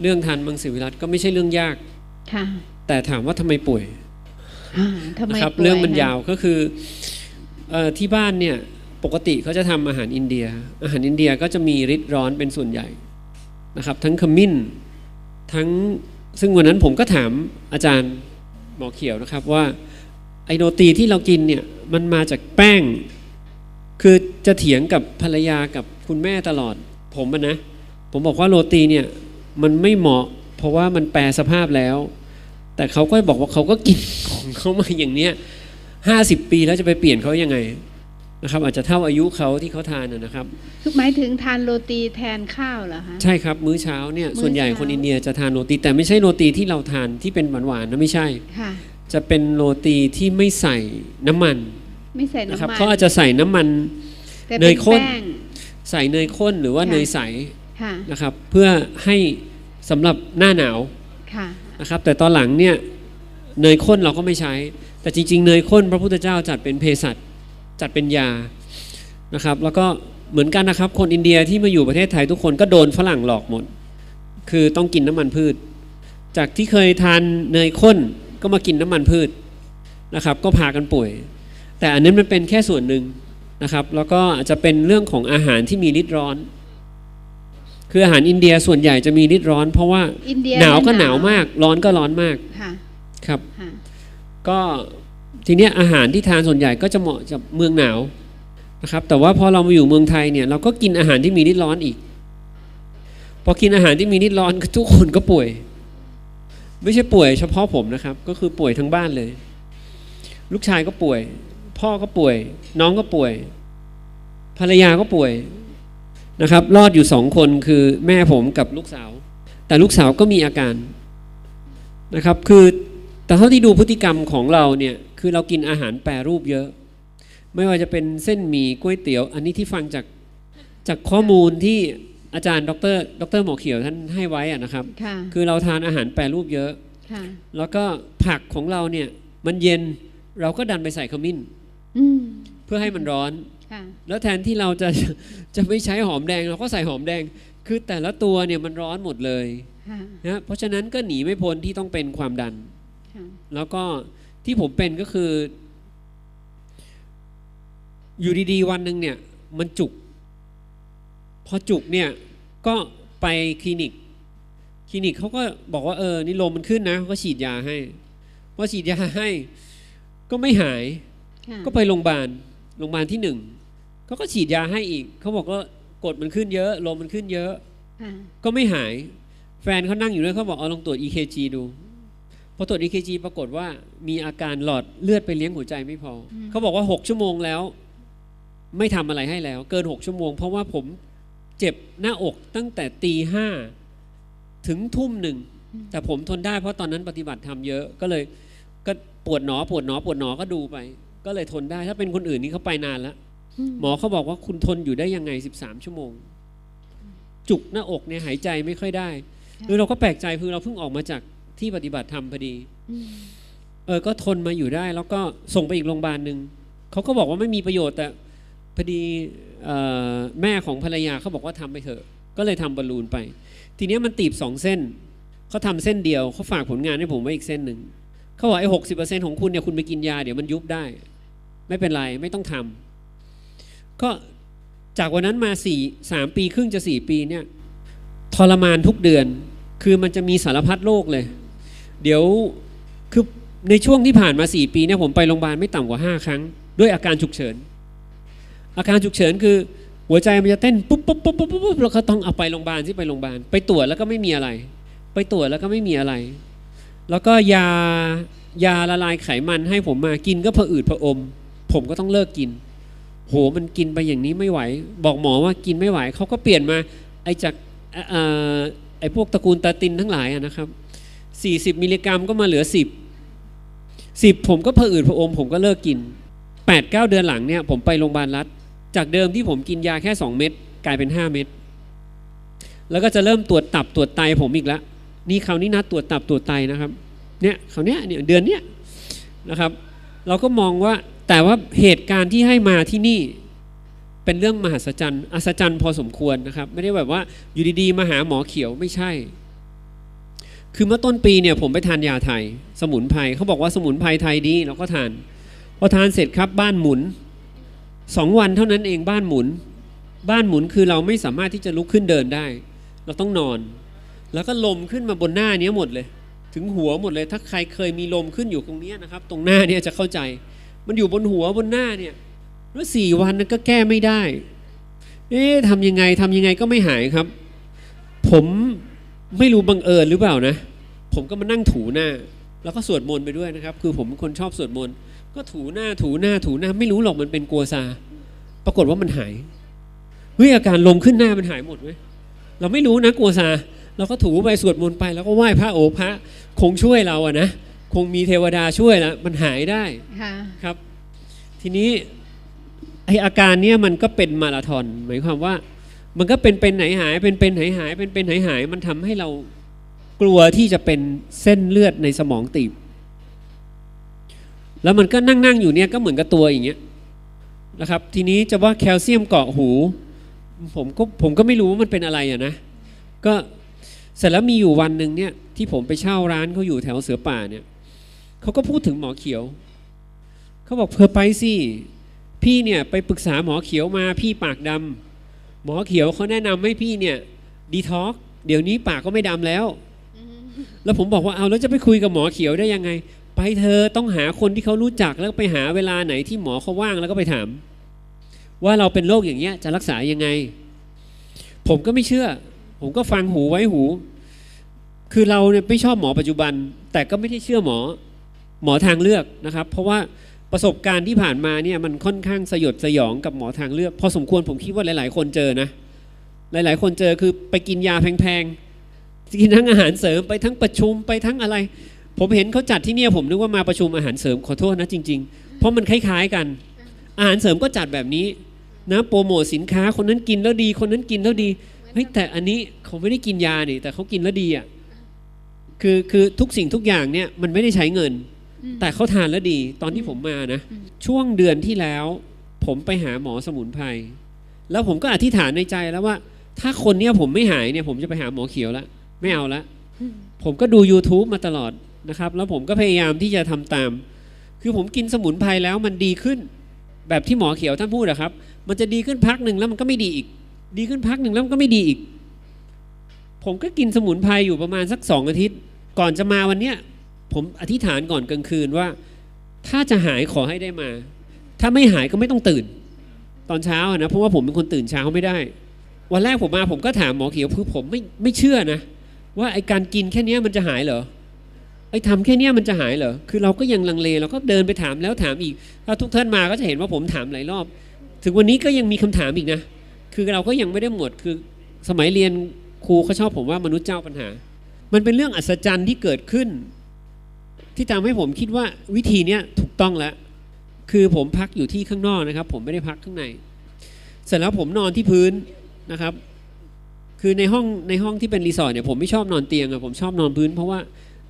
เรื่องทานมังสวิรัตก็ไม่ใช่เรื่องยากค่ะแต่ถามว่าทำไมป่วยอ่าทำไมนะครับป่วยเรื่องมันคะยาวก็คือเออที่บ้านเนี่ยปกติเขาจะทำอาหารอินเดีย อาหารอินเดียก็จะมีฤทธิ์ร้อนเป็นส่วนใหญ่นะครับ ทั้งขมิ้นทั้งซึ่งวันนั้นผมก็ถามอาจารย์หมอเขียวนะครับว่าไอโรตีที่เรากินเนี่ยมันมาจากแป้ง คือจะเถียงกับภรรยากับคุณแม่ตลอดผมอะนะ ผมบอกว่าโรตีเนี่ย มันไม่เหมาะ เพราะว่ามันแปรสภาพแล้ว แต่เขาก็บอกว่าเขาก็กินของเขามาอย่างเนี้ยห้าสิบปีแล้วจะไปเปลี่ยนเขายังไงนะครับ อาจจะเท่าอายุเขาที่เขาทานนะนะครับคือหมายถึงทานโรตีแทนข้าวเหรอคะใช่ครับมื้อเช้าเนี่ยมื้อส่วนใหญ่เช้าคนอินเดียจะทานโรตีแต่ไม่ใช่โรตีที่เราทานที่เป็นหวานๆนะไม่ใช่ค่ะจะเป็นโรตีที่ไม่ใส่น้ำมัน ไม่ใส่นะครับน้ำมันเขาอาจจะใส่น้ำมันแต่เนเป็ยนข้นแป้งใส่เนยข้นหรือว่าค่ะเนยใสค่ะนะครับ เพื่อให้ สำหรับหน้าหนาวค่ะนะครับ แต่ตอนหลังเนี่ยเนยข้นเราก็ไม่ใช้ แต่จริง ๆ เนยข้นพระพุทธเจ้าจัดเป็นเภสัชจัดเป็นยานะครับ แล้วก็เหมือนกันนะครับ คนอินเดียที่มาอยู่ประเทศไทยทุกคนก็โดนฝรั่งหลอกหมด คือต้องกินน้ำมันพืช จากที่เคยทานเนยข้นก็มากินน้ำมันพืชนะครับ ก็พากันป่วย แต่อันนั้นมันเป็นแค่ส่วนหนึ่งนะครับ แล้วก็อาจจะเป็นเรื่องของอาหารที่มีฤทธิ์ร้อน คืออาหารอินเดียส่วนใหญ่จะมีฤทธิ์ร้อน เพราะว่าอินเดียหนาวก็เยหนาวมาก ร้อนก็ร้อนมากค่ะครับค่ะก็ทีเนี้ยอาหารที่ทานส่วนใหญ่ก็จะเหมาะกับเมืองหนาวนะครับ แต่ว่าพอเรามาอยู่เมืองไทยเนี่ยเราก็กินอาหารที่มีฤทธิ์ร้อนอีก พอกินอาหารที่มีฤทธิ์ร้อนทุกคนก็ป่วย ไม่ใช่ป่วยเฉพาะผมนะครับ ก็คือป่วยทั้งบ้านเลย ลูกชายก็ป่วย พ่อก็ป่วย น้องก็ป่วย ภรรยาก็ป่วย นะครับ รอดอยู่สองคนคือแม่ผมกับลูกสาว แต่ลูกสาวก็มีอาการนะครับ คือแต่เท่าที่ดูพฤติกรรมของเราเนี่ยคือเรากินอาหารแปรรูปเยอะ ไม่ว่าจะเป็นเส้นหมี่ก๋วยเตี๋ยว อันนี้ที่ฟังจากจากข้อมูลที่อาจารย์ดรดรหมอเขียวท่านให้ไว้อะนะครับค่ะคือเราทานอาหารแปรรูปเยอะค่ะแล้วก็ผักของเราเนี่ยมันเย็นเราก็ดันไปใส่ขมิ้นอืมเพื่อให้มันร้อนค่ะ แล้วแทนที่เราจะจะไม่ใช้หอมแดงเราก็ใส่หอมแดง คือแต่ละตัวเนี่ยมันร้อนหมดเลยค่ะนะเพราะฉะนั้นก็หนีไม่พ้นที่ต้องเป็นความดันค่ะแล้วก็ที่ผมเป็นก็คือ อยู่ดีๆวันหนึ่งเนี่ยมันจุก พอจุกเนี่ยก็ไปคลินิก คลินิกเขาก็บอกว่าเออนี่ลมมันขึ้นนะเขาก็ฉีดยาให้พอฉีดยาให้ ก็ไม่หายค่ะก็ไปโรงพยาบาล โรงพยาบาลที่หนึ่งเขาก็ฉีดยาให้อีก เขาบอกว่ากดมันขึ้นเยอะลมมันขึ้นเยอะค่ะก็ไม่หาย แฟนเขานั่งอยู่ด้วยเขาบอกเอาลองตรวจ EKG ดูพอตรวจ EKG ปรากฏว่ามีอาการหลอดเลือดไปเลี้ยงหัวใจไม่พออเขาบอกว่า 6 ชั่วโมงแล้ว ไม่ทำอะไรให้แล้ว เกิน 6 ชั่วโมง เพราะว่าผมเจ็บหน้าอกตั้งแต่ตีห้าถึงทุ่มหนึ่ง แต่ผมทนได้เพราะตอนนั้นปฏิบัติทำเยอะก็เลยก็ปวดหนอปวดหนอปวดหนอก็ดูไป ก็เลยทนได้ถ้าเป็นคนอื่นนี่เขาไปนานแล้วหมอเขาบอกว่าคุณทนอยู่ได้ยังไง 13 ชั่วโมง จุกหน้าอกเนี่ยหายใจไม่ค่อยได้คือเราก็แปลกใจคือเราเพิ่งออกมาจากที่ปฏิบัติธรรมพอดีอืมเออก็ทนมาอยู่ได้ แล้วก็ส่งไปอีกโรงพยาบาลหนึ่งเขาก็บอกว่าไม่มีประโยชน์แต่พอดีเอ่อแม่ของภรรยาเขาบอกว่าทำไปเถอะ ก็เลยทำบอลลูนไป ทีเนี้ยมันตีบสองเส้นเขาทำเส้นเดียวเขาฝากผลงานให้ผมไว้อีกเส้นหนึ่งเขาบอกไอ้หกสิบเปอร์เซ็นของคุณเนี่ยคุณไปกินยาเดี๋ยวมันยุบได้ ไม่เป็นไรไม่ต้องทำก็จากวันนั้นมาสี่สามปีครึ่งจะสี่ปีเนี่ยทรมานทุกเดือน คือมันจะมีสารพัดโรคเลย เดี๋ยวคือในช่วงที่ผ่านมาสี่ปีเนี่ยผมไปโรงพยาบาลไม่ต่ำกว่าห้าครั้ง ด้วยอาการฉุกเฉิน อาการฉุกเฉินคือหัวใจมันจะเต้นปุ๊บปุ๊บปุ๊บปุ๊บปุ๊บแล้วก็ต้องเอาไปโรงพยาบาลที่ไปโรงพยาบาลไปตรวจแล้วก็ไม่มีอะไร ไปตรวจแล้วก็ไม่มีอะไร แล้วก็ยายาละลายไขมันให้ผมมากินก็ผะอืดผะอม ผมก็ต้องเลิกกิน โหมันกินไปอย่างนี้ไม่ไหว บอกหมอว่ากินไม่ไหวเขาก็เปลี่ยนมาไอ้จากไอ้พวกตระกูลตาตินทั้งหลายนะครับสี่สิบมิลลิกรัมก็มาเหลือสิบสิบผมก็ผะอืดผะอมผมก็เลิกกินแปดเก้าเดือนหลังเนี่ยผมไปโรงพยาบาลรัฐ จากเดิมที่ผมกินยาแค่สองเม็ดกลายเป็นห้าเม็ดแล้วก็จะเริ่มตรวจตับตรวจไตผมอีกแล้วนี่คราวนี้นัดตรวจตับตรวจไตนะครับเนี่ยคราวเนี้ยเนี่ยเดือนเนี้ยนะครับ เราก็มองว่า แต่ว่าเหตุการณ์ที่ให้มาที่นี่เป็นเรื่องมหัศจรรย์อัศจรรย์พอสมควรนะครับ ไม่ได้แบบว่าอยู่ดีๆมาหาหมอเขียวไม่ใช่ คือเมื่อต้นปีเนี่ยผมไปทานยาไทย สมุนไพรเขาบอกว่าสมุนไพรไทยดีเราก็ทาน พอทานเสร็จครับบ้านหมุนสองวันเท่านั้นเองบ้านหมุน บ้านหมุนคือเราไม่สามารถที่จะลุกขึ้นเดินได้ เราต้องนอน แล้วก็ลมขึ้นมาบนหน้าเนี้ยหมดเลย ถึงหัวหมดเลยถ้าใครเคยมีลมขึ้นอยู่ตรงเนี้ยนะครับ ตรงหน้าเนี่ยจะเข้าใจ มันอยู่บนหัวบนหน้าเนี่ยแล้วสี่วันนั้นก็แก้ไม่ได้ เอ๊ะทำยังไงทำยังไงก็ไม่หายครับ ผมไม่รู้บังเอิญหรือเปล่านะ ผมก็มานั่งถูหน้า แล้วก็สวดมนต์ไปด้วยนะครับ คือผมเป็นคนชอบสวดมนต์ก็ถูหน้าถูหน้าถูหน้า ไม่รู้หรอกมันเป็นกัวซา ปรากฏว่ามันหายเฮ้ยอาการลมขึ้นหน้ามันหายหมดไหมเราไม่รู้นะกัวซาเราก็ถูไปสวดมนต์ไป แล้วก็ไหว้พระโอพระคงช่วยเราอะนะ คงมีเทวดาช่วยแล้วมันหายได้ค่ะครับ ทีนี้ไออาการเนี้ยมันก็เป็นมาราธอนหมายความว่า มันก็เป็นเป็นไหนหายเป็นเป็นหายหายเป็นเป็นหายหายมันทำให้เรากลัวที่จะเป็นเส้นเลือดในสมองตีบ แล้วมันก็นั่งนั่งอยู่เนี่ยก็เหมือนกับตัวอย่างเงี้ยนะครับ ทีนี้จะว่าแคลเซียมเกาะหู ผมก็ผมก็ไม่รู้ว่ามันเป็นอะไรอะนะก็เสร็จแล้วมีอยู่วันหนึ่งเนี่ยที่ผมไปเช่าร้านเขาอยู่แถวเสือป่าเนี่ย เขาก็พูดถึงหมอเขียว เขาบอกเพอไปสิพี่เนี่ยไปปรึกษาหมอเขียวมาพี่ปากดำหมอเขียวเขาแนะนำให้พี่เนี่ยดีท็อกเดี๋ยวนี้ปากก็ไม่ดำแล้ว แล้วผมบอกว่าเอาแล้วจะไปคุยกับหมอเขียวได้ยังไง ไปเธอต้องหาคนที่เขารู้จักแล้วไปหาเวลาไหนที่หมอเขาว่างแล้วก็ไปถาม ว่าเราเป็นโรคอย่างเงี้ยจะรักษายังไง ผมก็ไม่เชื่อ ผมก็ฟังหูไว้หู คือเราเนี่ยไม่ชอบหมอปัจจุบัน แต่ก็ไม่ได้เชื่อหมอ หมอทางเลือกนะครับ เพราะว่าประสบการณ์ที่ผ่านมาเนี่ยมันค่อนข้างสยดสยองกับหมอทางเลือก พอสมควรผมคิดว่าหลาย ๆ คนเจอนะหลาย ๆ คนเจอคือไปกินยาแพงๆกินทั้งอาหารเสริมไปทั้งประชุมไปทั้งอะไร ผมเห็นเขาจัดที่เนี่ยผมนึกว่ามาประชุมอาหารเสริมขอโทษนะจริง ๆ เพราะมันคล้าย ๆ กัน อาหารเสริมก็จัดแบบนี้นะโปรโมทสินค้าคนนั้นกินแล้วดี คนนั้นกินแล้วดีเฮ้ยแต่อันนี้เขาไม่ได้กินยานี่แต่เขากินแล้วดีอะคือคือทุกสิ่งทุกอย่างเนี่ยมันไม่ได้ใช้เงิน แต่เขาทานแล้วดีตอนที่ผมมานะอืมช่วงเดือนที่แล้ว ผมไปหาหมอสมุนไพรแล้วผมก็อธิษฐานในใจแล้วว่า ถ้าคนเนี้ยผมไม่หายเนี่ยผมจะไปหาหมอเขียวแล้วไม่เอาละอืมผมก็ดู YouTube มาตลอดนะครับ แล้วผมก็พยายามที่จะทำตาม คือผมกินสมุนไพรแล้วมันดีขึ้น แบบที่หมอเขียวท่านพูดอะครับ มันจะดีขึ้นพักหนึ่งแล้วมันก็ไม่ดีอีก ดีขึ้นพักหนึ่งแล้วมันก็ไม่ดีอีก ผมก็กินสมุนไพรอยู่ประมาณสักสองอาทิตย์ ก่อนจะมาวันเนี้ย ผมอธิษฐานก่อนกลางคืนว่า ถ้าจะหายขอให้ได้มา ถ้าไม่หายก็ไม่ต้องตื่น ตอนเช้านะเพราะว่าผมเป็นคนตื่นเช้าไม่ได้ วันแรกผมมาผมก็ถามหมอเขียวคือผมไม่ไม่เชื่อนะ ว่าไอการกินแค่นี้มันจะหายเหรอไอทำแค่นี้มันจะหายเหรอ คือเราก็ยังลังเลเราก็เดินไปถามแล้วถามอีก ถ้าทุกท่านมาก็จะเห็นว่าผมถามหลายรอบ ถึงวันนี้ก็ยังมีคำถามอีกนะ คือเราก็ยังไม่ได้หมด คือสมัยเรียนครูเขาชอบผมว่ามนุษย์เจ้าปัญหา มันเป็นเรื่องอัศจรรย์ที่เกิดขึ้น ที่ทำให้ผมคิดว่าวิธีเนี้ยถูกต้องแล้ว คือผมพักอยู่ที่ข้างนอกนะครับ ผมไม่ได้พักข้างใน เสร็จแล้วผมนอนที่พื้นนะครับ คือในห้องในห้องที่เป็นรีสอร์ทเนี่ยผมไม่ชอบนอนเตียงอะผมชอบนอนพื้น เพราะว่า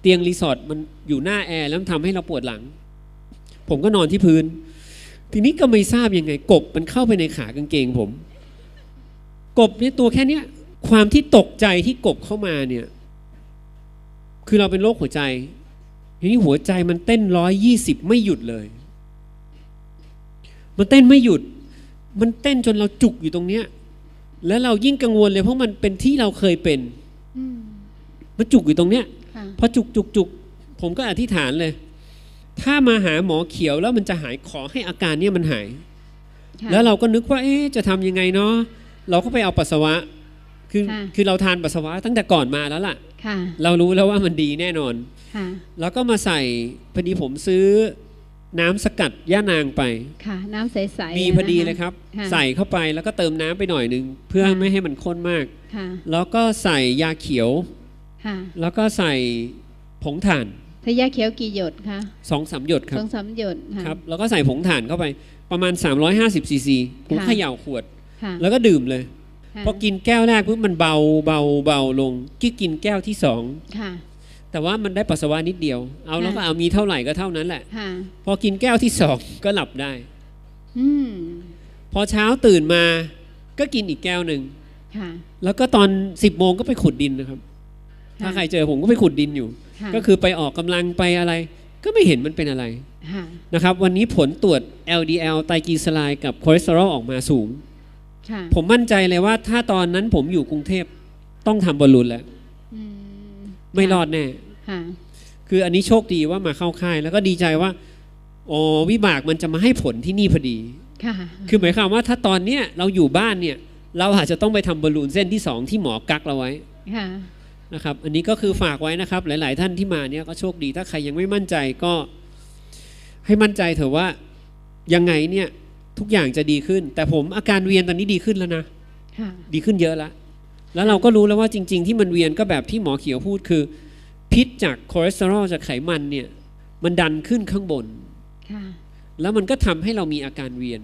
เตียงรีสอร์ทมันอยู่หน้าแอร์แล้วมันทำให้เราปวดหลัง ผมก็นอนที่พื้น ทีนี้ก็ไม่ทราบยังไง กบมันเข้าไปในขากางเกงผม กบเนี่ยตัวแค่เนี้ยความที่ตกใจที่กบเข้ามาเนี่ย คือเราเป็นโรคหัวใจ ทีนี้หัวใจมันเต้นร้อยยี่สิบไม่หยุดเลย มันเต้นไม่หยุด มันเต้นจนเราจุกอยู่ตรงเนี้ย แล้วเรายิ่งกังวลเลยเพราะมันเป็นที่เราเคยเป็นอืมมันจุกอยู่ตรงเนี้ยค่ะพอจุกจุกจุกผมก็อธิษฐานเลย ถ้ามาหาหมอเขียวแล้วมันจะหายขอให้อาการเนี้ยมันหายค่ะแล้วเราก็นึกว่า เอ๊ะจะทำยังไงเนาะเราก็ไปเอาปัสสาวะ คือค่ะคือเราทานปัสสาวะตั้งแต่ก่อนมาแล้วล่ะค่ะเรารู้แล้วว่ามันดีแน่นอนค่ะแล้วก็มาใส่พอดีผมซื้อน้ำสกัดย่านางไปค่ะ น้ำใสๆมีพอดีเลยครับค่ะใส่เข้าไปแล้วก็เติมน้ำไปหน่อยหนึ่งเพื่อค่ะไม่ให้มันข้นมากค่ะแล้วก็ใส่ยาเขียวค่ะแล้วก็ใส่ผงถ่านทายาเขียวกี่หยดคะสองสามหยดครัสบองสามหยดค่ะครับแล้วก็ใส่ผงถ่านเข้าไปประมาณ 350ซีซีผมค่ะเขย่าขวดค่ะแล้วก็ดื่มเลยค่ะ พอกินแก้วแรกปุ๊บมันเบาเบาเบาลงกี้กินแก้วที่สองค่ะแต่ว่ามันได้ปัสสาวะนิดเดียว เอาแล้วก็เอามีเท่าไหร่ก็เท่านั้นแหละค่ะพอกินแก้วที่สองก็หลับได้อืมพอเช้าตื่นมาก็กินอีกแก้วหนึ่งค่ะแล้วก็ตอนสิบโมงก็ไปขุดดินนะครับ ถ้าใครเจอผมก็ไปขุดดินอยู่ค่ะก็คือไปออกกำลังไปอะไร ก็ไม่เห็นมันเป็นอะไรค่ะนะครับ วันนี้ผลตรวจ LDL ไตรกลีเซอไรด์กับคอเลสเตอรอลออกมาสูงค่ะ ผมมั่นใจเลยว่าถ้าตอนนั้นผมอยู่กรุงเทพต้องทำบอลลูนแล้วอืมไม่รอดแน่ค่ะคืออันนี้โชคดีว่ามาเข้าค่าย แล้วก็ดีใจว่าอ๋อวิบากมันจะมาให้ผลที่นี่พอดีค่ะคือหมายความว่าถ้าตอนเนี้ยเราอยู่บ้านเนี่ย เราอาจจะต้องไปทำบอลลูนเส้นที่สองที่หมอกักเราไว้ค่ะนะครับอันนี้ก็คือฝากไว้นะครับ หลาย ๆ ท่านที่มาเนี่ยก็โชคดีถ้าใครยังไม่มั่นใจก็ ให้มั่นใจเถอะว่ายังไงเนี่ย ทุกอย่างจะดีขึ้น แต่ผมอาการเวียนตอนนี้ดีขึ้นแล้วนะค่ะดีขึ้นเยอะแล้วแล้วเราก็รู้แล้วว่าจริง ๆ ที่มันเวียนก็แบบที่หมอเขียวพูดคือ พิษจากคอเลสเตอรอลจากไขมันเนี่ยมันดันขึ้นข้างบนค่ะแล้วมันก็ทำให้เรามีอาการเวียน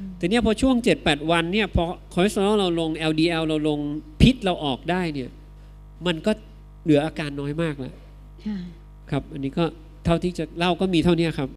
อืมแต่เนี่ยพอช่วง 7-8 วันเนี่ยพอคอเลสเตอรอลเราลง LDL เราลงพิษเราออกได้เนี่ยมันก็เหลืออาการน้อยมากแล้วค่ะครับ อันนี้ก็เท่าที่จะเล่าก็มีเท่านี้ครับ